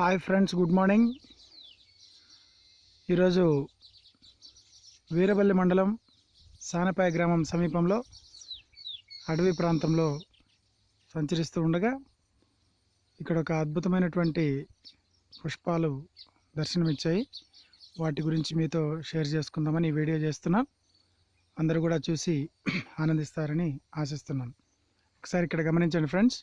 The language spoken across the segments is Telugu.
Hi friends good morning. ఈరోజు వీరపల్లి మండలం సానపాయ గ్రామం సమీపంలో అడవి ప్రాంతంలో సంచరిస్తూ ఉండగా ఇక్కడ ఒక అద్భుతమైనటువంటి పుష్పాలు దర్శనమిచ్చాయి. వాటి గురించి మీతో షేర్ చేసుకుందామని వీడియో చేస్తున్నాం. అందరూ కూడా చూసి ఆనందిస్తారని ఆశిస్తున్నాను ఒకసారి ఇక్కడ గమనించండి ఫ్రెండ్స్.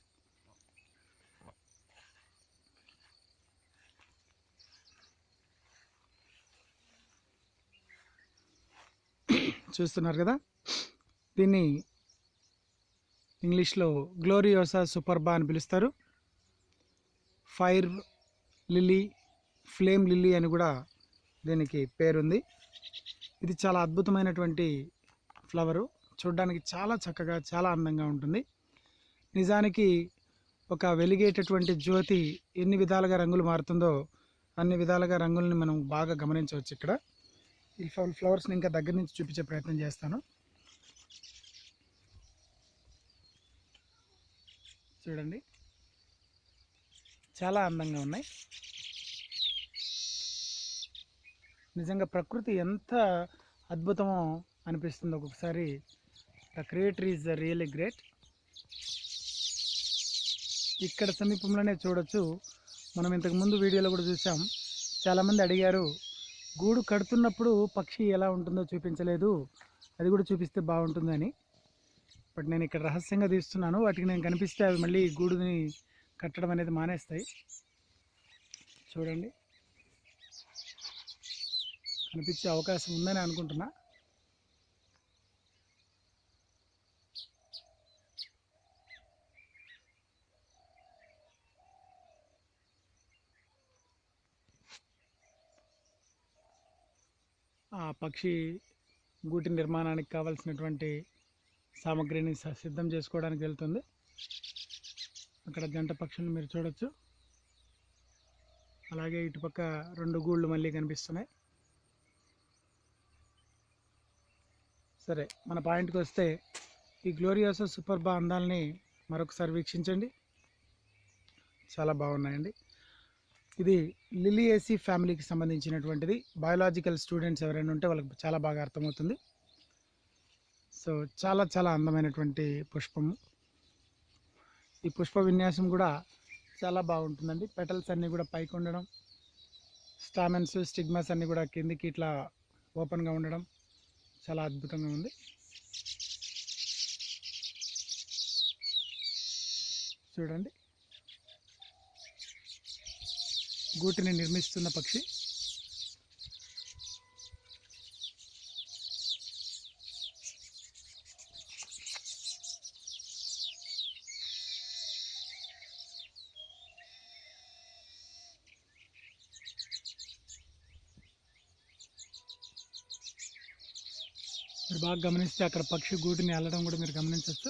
చూస్తున్నారు కదా? దీన్ని ఇంగ్లీష్లో గ్లోరియోసా సూపర్బా అని పిలుస్తారు. ఫైర్ లిల్లీ ఫ్లేమ్ లిల్లీ అని కూడా దీనికి పేరుంది. ఇది చాలా అద్భుతమైనటువంటి ఫ్లవరు. చూడడానికి చాలా చక్కగా చాలా అందంగా ఉంటుంది. నిజానికి ఒక వెలిగేటటువంటి జ్యోతి ఎన్ని విధాలుగా రంగులు మారుతుందో అన్ని విధాలుగా రంగుల్ని మనం బాగా గమనించవచ్చు ఇక్కడ. ఈ ఫ్లవర్ ఫ్లవర్స్ని ఇంకా దగ్గర నుంచి చూపించే ప్రయత్నం చేస్తాను. చూడండి. చాలా అందంగా ఉన్నాయి. నిజంగా ప్రకృతి ఎంత అద్భుతమో అనిపిస్తుంది. ఒక్కొక్కసారి the creator is really great. ఇక్కడ సమీపంలోనే చూడొచ్చు. మనం ఇంతకు ముందు వీడియోలో కూడా చూసాం. చాలామంది అడిగారు గూడు కడుతున్నప్పుడు పక్షి ఎలా ఉంటుందో చూపించలేదు. అది కూడా చూపిస్తే బాగుంటుందని. బట్ నేను ఇక్కడ రహస్యంగా తీస్తున్నాను. వాటికి నేను కనిపిస్తే అవి మళ్ళీ గూడుని కట్టడం అనేది మానేస్తాయి. చూడండి. కనిపించే అవకాశం ఉందని అనుకుంటున్నా. ఆ పక్షి గూటి నిర్మాణానికి కావాల్సినటువంటి సామగ్రిని స- సిద్ధం చేసుకోవడానికి వెళ్తుంది. అక్కడ జంట పక్షులను మీరు చూడొచ్చు. అలాగే ఇటుపక్క రెండు గూళ్ళు మళ్ళీ కనిపిస్తున్నాయి. సరే మన పాయింట్కి వస్తే ఈ గ్లోరియోసా సూపర్బా అందాలని మరొకసారి వీక్షించండి. చాలా బాగున్నాయండి. ఇది లిలియేసి ఫ్యామిలీకి సంబంధించినటువంటిది. బయాలజికల్ స్టూడెంట్స్ ఎవరైనా ఉంటే వాళ్ళకి చాలా బాగా అర్థమవుతుంది. సో చాలా చాలా అందమైనటువంటి పుష్పము. ఈ పుష్ప విన్యాసం కూడా చాలా బాగుంటుందండి. పెటల్స్ అన్నీ కూడా పైకి ఉండడం స్టామెన్స్ స్టిగ్మాస్ అన్నీ కూడా కిందికి ఇట్లా ఓపెన్గా ఉండడం చాలా అద్భుతంగా ఉంది. చూడండి. గూటిని నిర్మిస్తున్న పక్షి. మీరు బాగా గమనిస్తే అక్కడ పక్షి గూటిని వెళ్ళడం కూడా మీరు గమనించవచ్చు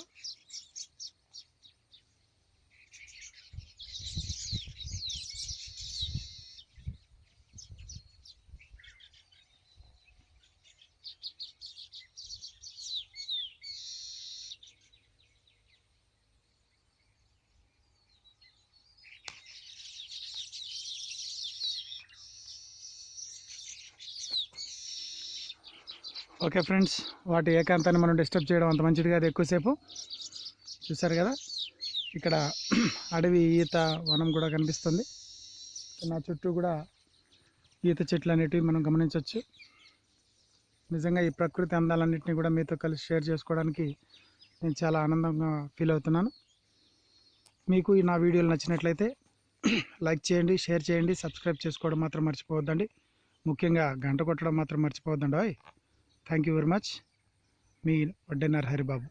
ఓకే ఫ్రెండ్స్ వాటి ఏకాంతాన్ని మనం డిస్టర్బ్ చేయడం అంత మంచిది కాదు ఎక్కువసేపు. చూసారు కదా? ఇక్కడ అడవి ఈత వనం కూడా కనిపిస్తుంది. నా చుట్టూ కూడా ఈత చెట్లు అనేటివి మనం గమనించవచ్చు. నిజంగా ఈ ప్రకృతి అందాలన్నింటినీ కూడా మీతో కలిసి షేర్ చేసుకోవడానికి నేను చాలా ఆనందంగా ఫీల్ అవుతున్నాను. మీకు నా వీడియోలు నచ్చినట్లయితే లైక్ చేయండి షేర్ చేయండి సబ్స్క్రైబ్ చేసుకోవడం మాత్రం మర్చిపోవద్దండి. ముఖ్యంగా గంట కొట్టడం మాత్రం మర్చిపోవద్దండి థ్యాంక్ యూ వెరీ మచ్ మీ వడ్డెన్నర్ హరిబాబు.